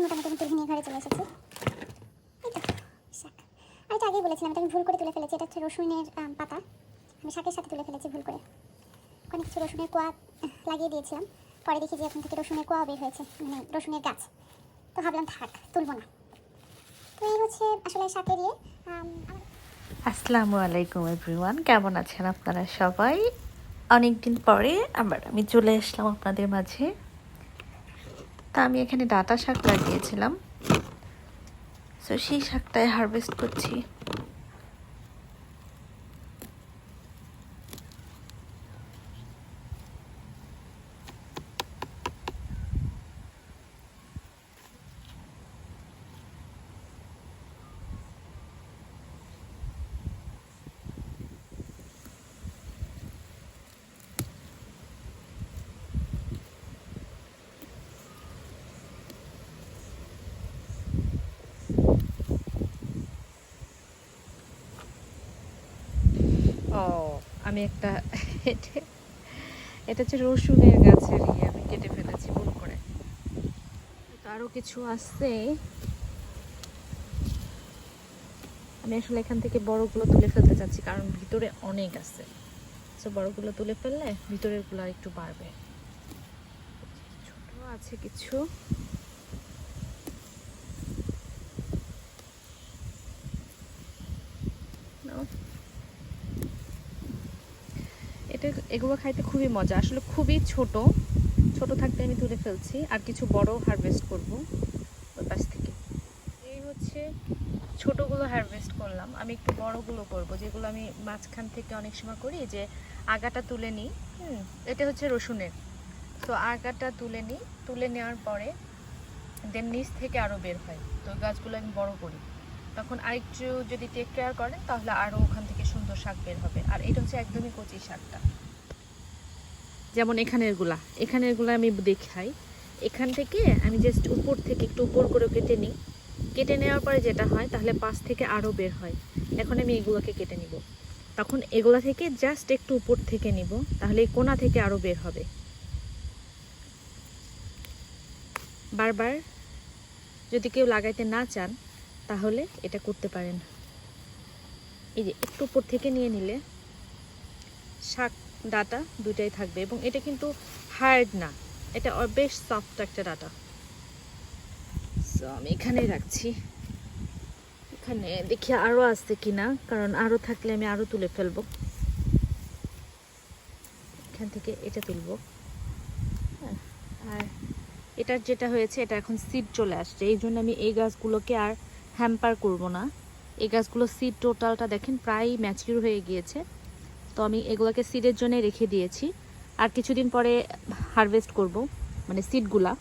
এখন মোটামুটি আমি তুলে নিয়ে ঘরে চলে এসেছি। তো, শাক। আর এটা আগেই বলেছিলাম এটা আমি ভুল করে তুলে ফেলেছি। এটা হচ্ছে রসুনের পাতা। আমি শাকের সাথে তুলে ফেলেছি ভুল করে। ওখানে কিছু রসুনের কোয়া লাগিয়ে দিয়েছিলাম। পরে দেখি যে এখন থেকে রসুনের কোয়া বের হয়েছে মানে রসুনের গাছ। তো ভাবলাম, থাক, তুলবো না। তো এই হচ্ছে আসলে শাকের আমার আসসালামু আলাইকুম এভরিওয়ান, কেমন আছেন আপনারা সবাই? অনেক দিন পরে আবার আমি চলে আসলাম আপনাদের মাঝে। তা আমি এখানে ডাটা শাক লাগিয়েছিলাম। তো সেই শাকটাই হারভেস্ট করছি। আমি একটা এটা- হচ্ছে রসুনের গাছের ইয়ে আমি কেটে ফেলেছি, ভুল করে। তো আরও কিছু আছে। আমি আসলে এখান থেকে বড়গুলো তুলে ফেলতে চাচ্ছি, কারণ ভিতরে অনেক আছে। তো বড়গুলো তুলে ফেললে ভিতরেরগুলো একটু বাড়বে। ছোট আছে কিছু। এটা, এগুলো খাইতে খুবই মজা। আসলে খুবই ছোট। ছোট থাকতে আমি তুলে ফেলছি। আর কিছু বড় হারভেস্ট করব ওই পাশ থেকে। এই হচ্ছে ছোটগুলো হারভেস্ট করলাম। আমি একটু বড়গুলো করব, যেগুলো আমি মাঝখান থেকে অনেক সময় করি যে আগাটা তুলে নিই। হুম, এটা হচ্ছে রসুনের। তো আগাটা তুলে নিই। তুলে নেওয়ার পরে দেন নিচ থেকে আরও বের হয়। তো গাছগুলো আমি বড় করি। তখন আরেকটু যদি টেক কেয়ার করেন, তাহলে আরও ওখান থেকে সুন্দর শাক বের হবে। আর এটা হচ্ছে একদমই কচি শাকটা। যেমন এখানেরগুলা এখানেরগুলা আমি দেখাই। এখান থেকে আমি জাস্ট উপর থেকে একটু উপর করে কেটে নিই। কেটে নেওয়ার পরে যেটা হয়, তাহলে পাশ থেকে আরও বের হয়। এখন আমি এগুলোকে কেটে নিব। তখন এগুলা থেকে জাস্ট একটু উপর থেকে নিব, তাহলে কোনা থেকে আরও বের হবে। বারবার যদি কেউ লাগাইতে না চান তাহলে এটা করতে পারেন। এই যে একটু উপর থেকে নিয়ে নিলে শাক ডাটা দুইটাই থাকবে এবং এটা কিন্তু হার্ড না। এটা বেশ সফট একটা ডাটা। সো আমি এখানেই রাখছি। এখানে দেখি আরও আসছে কিনা কারণ আরও থাকলে আমি আরও তুলে ফেলব। এখান থেকে এটা তুলব। হ্যাঁ, আর এটার যেটা হয়েছে এটা এখন সিড চলে আসছে। এই জন্য আমি এই গাছগুলোকে আর হ্যাম্পার করব না। এই গাছগুলো সিড টোটালটা দেখেন প্রায় ম্যাচিউর হয়ে গিয়েছে। তো আমি এগুলোকে সিডের জন্য রেখে দিয়েছি। আর কিছুদিন পরে হারভেস্ট করব মানে সিডগুলা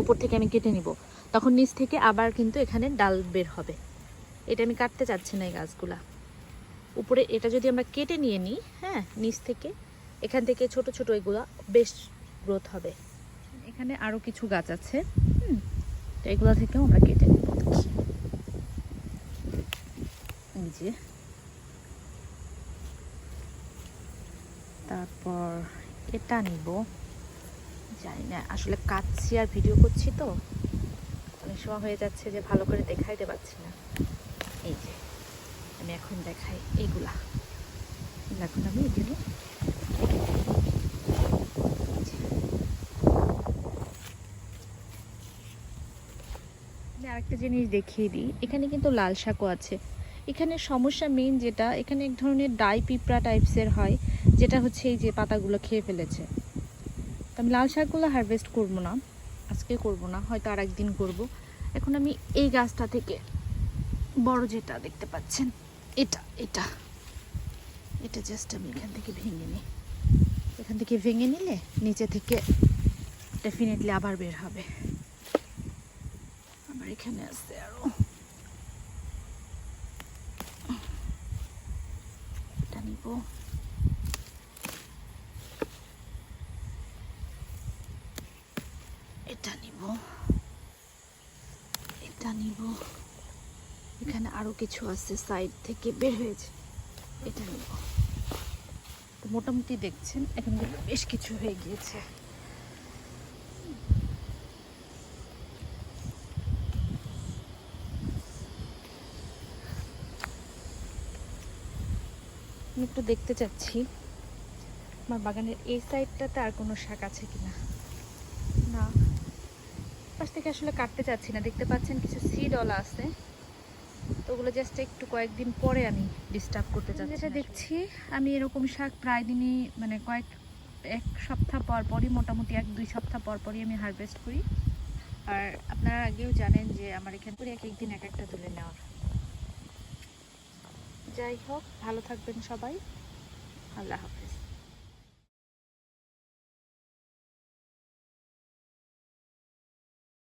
উপর থেকে আমি কেটে নিব। তখন নিচ থেকে আবার কিন্তু এখানে ডাল বের হবে। এটা আমি কাটতে চাচ্ছি না এই গাছগুলা। উপরে এটা যদি আমরা কেটে নিয়ে নিই হ্যাঁ নিচ থেকে, এখান থেকে ছোট ছোট এগুলা বেশ গ্রোথ হবে। এখানে আরও কিছু গাছ আছে তো এগুলো থেকেও আমরা কেটে নেব। যে। তারপর এটা নিব। জানি না, আসলে কাটছি আর ভিডিও করছি তো। অনেক সময় হয়ে যাচ্ছে যে ভালো করে দেখাইতে পারছি না। এই যে, আমি এখন দেখাই এইগুলা এখন আমি এগুলো আরেকটা জিনিস দেখিয়ে দিই। এখানে কিন্তু লাল শাকও আছে। এখানে সমস্যা মেইন যেটা, এখানে এক ধরনের ডাই পিঁপড়া টাইপসের হয়, যেটা হচ্ছে এই যে পাতাগুলো খেয়ে ফেলেছে। তো আমি লাল শাকগুলো হারভেস্ট করব না, আজকে করব না, হয়তো আর একদিন করব। এখন আমি এই গাছটা থেকে বড় যেটা দেখতে পাচ্ছেন, এটা এটা। এটা জাস্ট আমি এখান থেকে ভেঙে নিই। এখান থেকে ভেঙে নিলে নিচে থেকে ডেফিনেটলি আবার বের হবে। আমার এখানে আছে আরও নিব এটা নিব। এটা নিব। এখানে আরও কিছু আছে সাইড থেকে বের হয়েছে। এটা নিব। মোটামুটি দেখছেন, এখন কিন্তু বেশ কিছু হয়ে গিয়েছে। আমি একটু দেখতে চাচ্ছি। আমার বাগানের এই সাইডটাতে আর কোনো শাক আছে কি না। পাশ থেকে আসলে কাটতে চাচ্ছি না। দেখতে পাচ্ছেন কিছু সিডওয়ালা আছে। তো ওগুলো জাস্ট একটু কয়েকদিন পরে আমি ডিস্টার্ব করতে চাচ্ছি যেটা দেখছি আমি এরকম শাক প্রায় দিনই মানে কয়েক এক সপ্তাহ পর পরই মোটামুটি এক দুই সপ্তাহ পর পরই আমি হারভেস্ট করি। আর আপনারা আগেও জানেন যে আমার এখান করে এক একদিন এক একটা তুলে নেওয়ার যাই হোক ভালো থাকবেন সবাই। আল্লাহ হাফেজ।